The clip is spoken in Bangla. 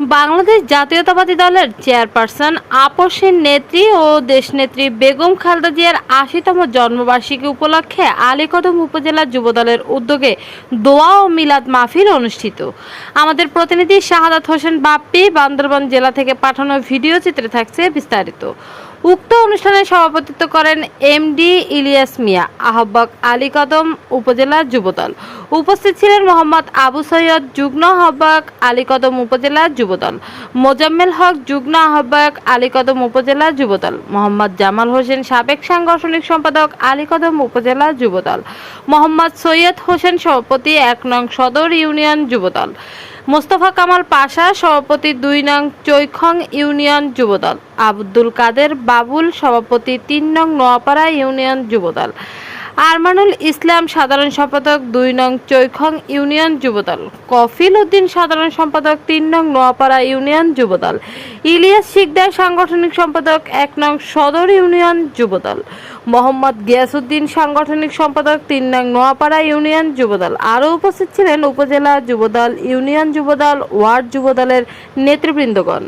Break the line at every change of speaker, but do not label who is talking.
বাংলাদেশ জাতীয়তাবাদী দলের চেয়ারপারসন, আপসের নেত্রী ও দেশনেত্রী বেগম খালদা জিয়ার আশিতম জন্মবার্ষিকী উপলক্ষে আলীকদম উপজেলা যুবদলের উদ্যোগে দোয়া ও মিলাদ মাহফিল অনুষ্ঠিত। আমাদের প্রতিনিধি শাহাদাত হোসেন বাপ্পি বান্দরবান জেলা থেকে পাঠানো ভিডিও চিত্রে থাকছে বিস্তারিত। উক্ত অনুষ্ঠানে সভাপতিত্ব করেন এমডি ইলিয়াস মিয়া, আহ্বায়ক আলী কদম, উপজেলা যুবদল। উপস্থিত ছিলেন মোহাম্মদ আবু সৈয়দ যুগ্ম আহ্বায়ক আলী কদম, উপজেলা যুবদল। মোজাম্মেল হক, যুগ্ম আহ্বায়ক আলী কদম, উপজেলা যুবদল। মোহাম্মদ জামাল হোসেন, সাবেক সাংগঠনিক সম্পাদক আলী কদম, উপজেলা যুবদল। মোহাম্মদ সৈয়দ হোসেন সভাপতি, এক নং সদর ইউনিয়ন যুবদল। মোস্তফা কামাল পাশা, সভাপতি দুই নং চৈখং ইউনিয়ন যুবদল। আব্দুল কাদের বাবুল, সভাপতি তিন নং নোয়াপাড়া ইউনিয়ন যুবদল। আরমানুল ইসলাম সাধারণ সম্পাদক, দুই নং চৈখং ইউনিয়ন যুবদল। কফিল উদ্দিন সাধারণ সম্পাদক, তিন নং নোয়াপাড়া ইউনিয়ন যুবদল। ইলিয়াস শিকদার সাংগঠনিক সম্পাদক, এক নং সদর ইউনিয়ন যুবদল। মোহাম্মদ গিয়াসউদ্দিন সাংগঠনিক সম্পাদক, তিন নং নোয়াপাড়া ইউনিয়ন যুবদল। আরও উপস্থিত ছিলেন উপজেলা যুবদল, ইউনিয়ন যুবদল, ওয়ার্ড যুবদলের নেতৃবৃন্দগণ।